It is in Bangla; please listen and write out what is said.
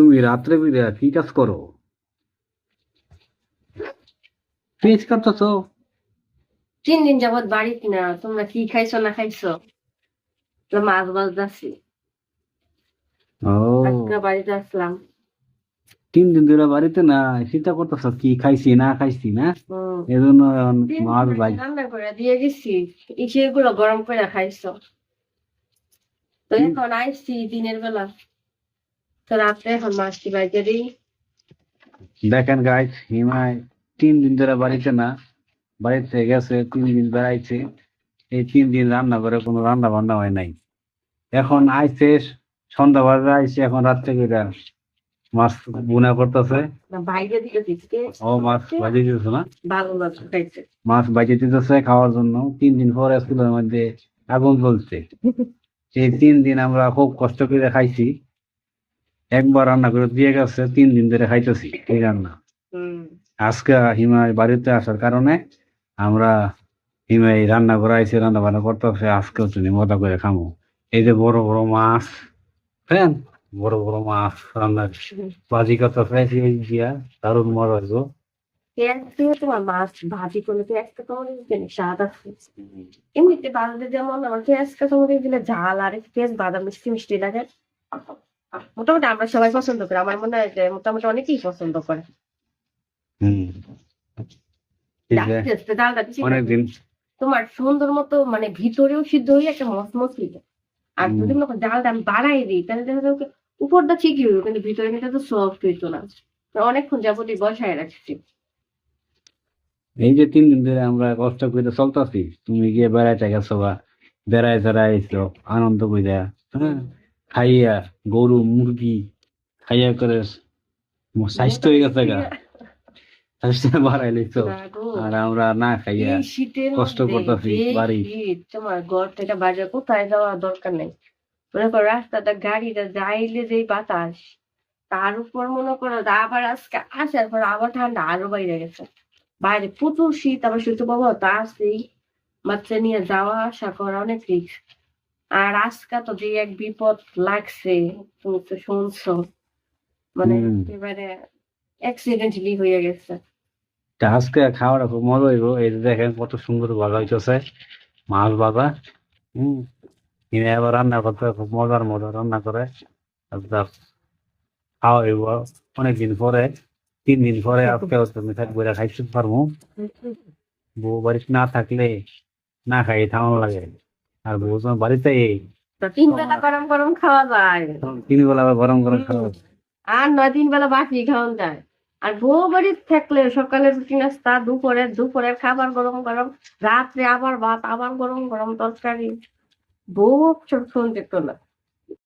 তুমি রাত্রে বিরা কি কাজ করো? পেজ কাটতেছো? তিন দিন যাবত বাড়িতে না তোমরা কি খাইছো না খাইছো? তো মাছ মাছ যাচ্ছি বাড়িতে আসলাম। তিন দিন ধরে বাড়িতে না চিন্তা করতেছ কি খাইছি না খাইছি না। এজন্য মাছ ভাই রান্না করে দিয়ে গেছি সেগুলো গরম করে খাইছো। তো এখন আইসি দিনের বেলা। দেখেন গাইজ হিমায় তিন দিন ধরে বাড়িতে না বাড়িতে গেছে তিন দিন বেড়াইছে। এই তিন দিন রান্না করে কোনো রান্না বান্না হয় নাই। এখন আইছে সন্ধ্যা বাজে আইছে এখন রাত্রে করে মাছ বুনা করতেছে। ও মাছ ভাজি দিতেছে না? মাছ ভাজি দিতেছে খাওয়ার জন্য। তিন দিন পরে স্কুলের মধ্যে আগুন জ্বলছে। এই তিন দিন আমরা খুব কষ্ট করে খাইছি। একবার রান্না করে দিয়ে গেছে তিন দিন ধরে খাইতেছি এই রান্না। আজকে হিমায় বাড়িতে আসার কারণে আমরা হিমাই রান্না করাইছি রান্না বান্না করতেছে আজকেও তুমি মজা করে খামো। এই যে বড় বড় মাছ হ্যাঁ? বড় বড় মাছ রান্না বাজি করতেছে এই দিয়া দারুণ মজা হইব। তোমার মাছ ভাজি করলে পেঁয়াজটা তোমার জানি স্বাদ আছে। এমনিতে বাজারে যেমন আমার পেঁয়াজটা তোমার দিলে ঝাল আর একটু পেঁয়াজ বাদাম মিষ্টি মিষ্টি লাগে। মোটামুটি আমরা সবাই পছন্দ করি। আমার মনে হয় যে মোটামুটি অনেকেই পছন্দ করে। তোমার সুন্দর মতো মানে ভিতরেও সিদ্ধ হয়ে একটা মসমস হয়ে আর যদি মনে করো ডালটা আমি বাড়াই দিই তাহলে দেখা যাবে উপরটা ঠিকই হইবে কিন্তু ভিতরে কিন্তু তো সফট হইতো না। অনেকক্ষণ যাবতীয় বসায় রাখছি। এই যে তিন দিন ধরে আমরা কষ্ট করে চলতেছি তুমি গিয়ে বেড়াইতে গেছো বা বেড়াই বেড়াই আনন্দ কইরা হ্যাঁ? খাইয়া গরু মুরগি খাইয়া করে স্বাস্থ্য হয়ে গেছে গা। স্বাস্থ্য আর আমরা না খাইয়া কষ্ট করতাছি বাড়ি। তোমার ঘর থেকে বাইরে কোথায় যাওয়ার দরকার নেই। মনে করো রাস্তাটা গাড়িটা যাইলে যেই বাতাস তার উপর মনে করো আবার আজকে আসার পর আবার ঠান্ডা আরও বাইরে গেছে। বাইরে প্রচুর শীত আবার শীত পাবো তা আছেই। বাচ্চা নিয়ে যাওয়া আসা করা অনেক রিস্ক আর আজকে তো যে এক বিপদ লাগছে তুমি তো শুনছো। মানে হুম। একেবারে অ্যাক্সিডেন্টলি হয়ে গেছে। আজকে খাওয়াটা খুব মজা হইব। এই যে দেখেন কত সুন্দর ভাজা হইতেছে মাছ ভাজা হম। কিনে আবার রান্না করতে খুব মজার মজার রান্না করে। তারপর খাওয়া হইব অনেকদিন পরে তিন দিন পরে আজকে তুমি থাকব খাইতে পারব। বউ বাড়িতে না থাকলে না খাই থামানো লাগে। আর বউ বাড়িতে তিন বেলা গরম গরম খাওয়া যায়। তিন বেলা গরম গরম খাওয়া আর নয় দিন বেলা বাকি খাওয়ান যায়। আর বউ বাড়ি থাকলে সকালে রুটি নাস্তা দুপুরে দুপুরের খাবার গরম গরম রাত্রে আবার ভাত আবার গরম গরম তরকারি। বউ সব শুনতে না